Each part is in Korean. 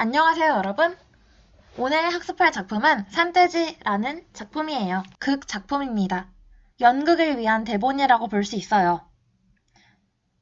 안녕하세요, 여러분. 오늘 학습할 작품은 산돼지라는 작품이에요. 극 작품입니다. 연극을 위한 대본이라고 볼 수 있어요.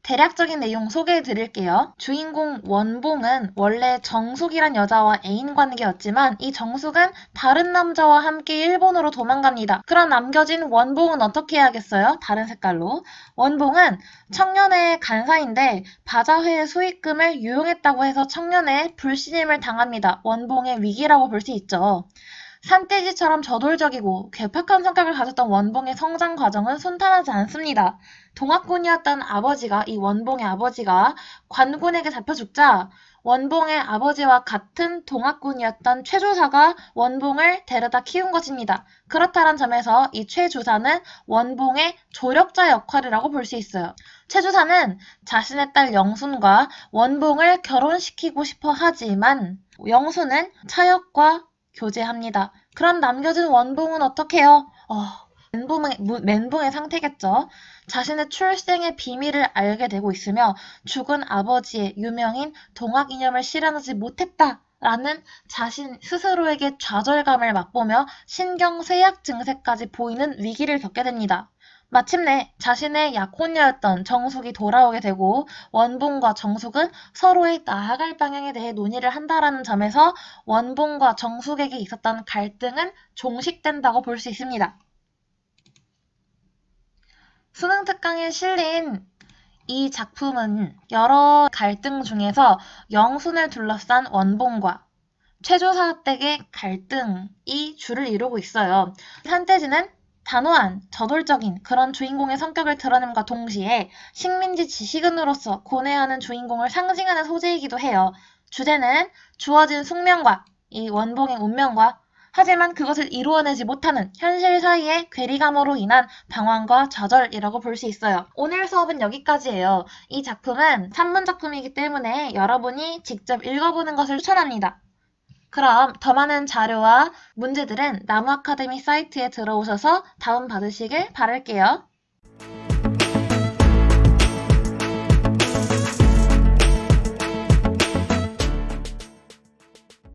대략적인 내용 소개해 드릴게요. 주인공 원봉은 원래 정숙이란 여자와 애인 관계였지만 이 정숙은 다른 남자와 함께 일본으로 도망갑니다. 그럼 남겨진 원봉은 어떻게 해야겠어요? 다른 색깔로. 원봉은 청년의 간사인데 바자회의 수익금을 유용했다고 해서 청년의 불신임을 당합니다. 원봉의 위기라고 볼 수 있죠. 산돼지처럼 저돌적이고 괴팍한 성격을 가졌던 원봉의 성장 과정은 순탄하지 않습니다. 동학군이었던 아버지가 이 원봉의 아버지가 관군에게 잡혀 죽자 원봉의 아버지와 같은 동학군이었던 최주사가 원봉을 데려다 키운 것입니다. 그렇다는 점에서 이 최주사는 원봉의 조력자 역할이라고 볼 수 있어요. 최주사는 자신의 딸 영순과 원봉을 결혼시키고 싶어 하지만 영순은 차역과 교제합니다. 그럼 남겨진 원봉은 어떻게 해요? 어, 멘붕의, 무- 멘붕의 상태겠죠. 자신의 출생의 비밀을 알게 되고 있으며 죽은 아버지의 유명인 동학 이념을 실현하지 못했다. 라는 자신 스스로에게 좌절감을 맛보며 신경쇠약 증세까지 보이는 위기를 겪게 됩니다. 마침내 자신의 약혼녀였던 정숙이 돌아오게 되고 원봉과 정숙은 서로의 나아갈 방향에 대해 논의를 한다라는 점에서 원봉과 정숙에게 있었던 갈등은 종식된다고 볼 수 있습니다. 수능 특강에 실린 이 작품은 여러 갈등 중에서 영순을 둘러싼 원봉과 최조사 댁의 갈등이 주를 이루고 있어요. 산돼지는 단호한, 저돌적인 그런 주인공의 성격을 드러냄과 동시에 식민지 지식인으로서 고뇌하는 주인공을 상징하는 소재이기도 해요. 주제는 주어진 숙명과 이 원봉의 운명과 하지만 그것을 이루어내지 못하는 현실 사이의 괴리감으로 인한 방황과 좌절이라고 볼 수 있어요. 오늘 수업은 여기까지예요. 이 작품은 산문 작품이기 때문에 여러분이 직접 읽어보는 것을 추천합니다. 그럼 더 많은 자료와 문제들은 나무 아카데미 사이트에 들어오셔서 다운받으시길 바랄게요.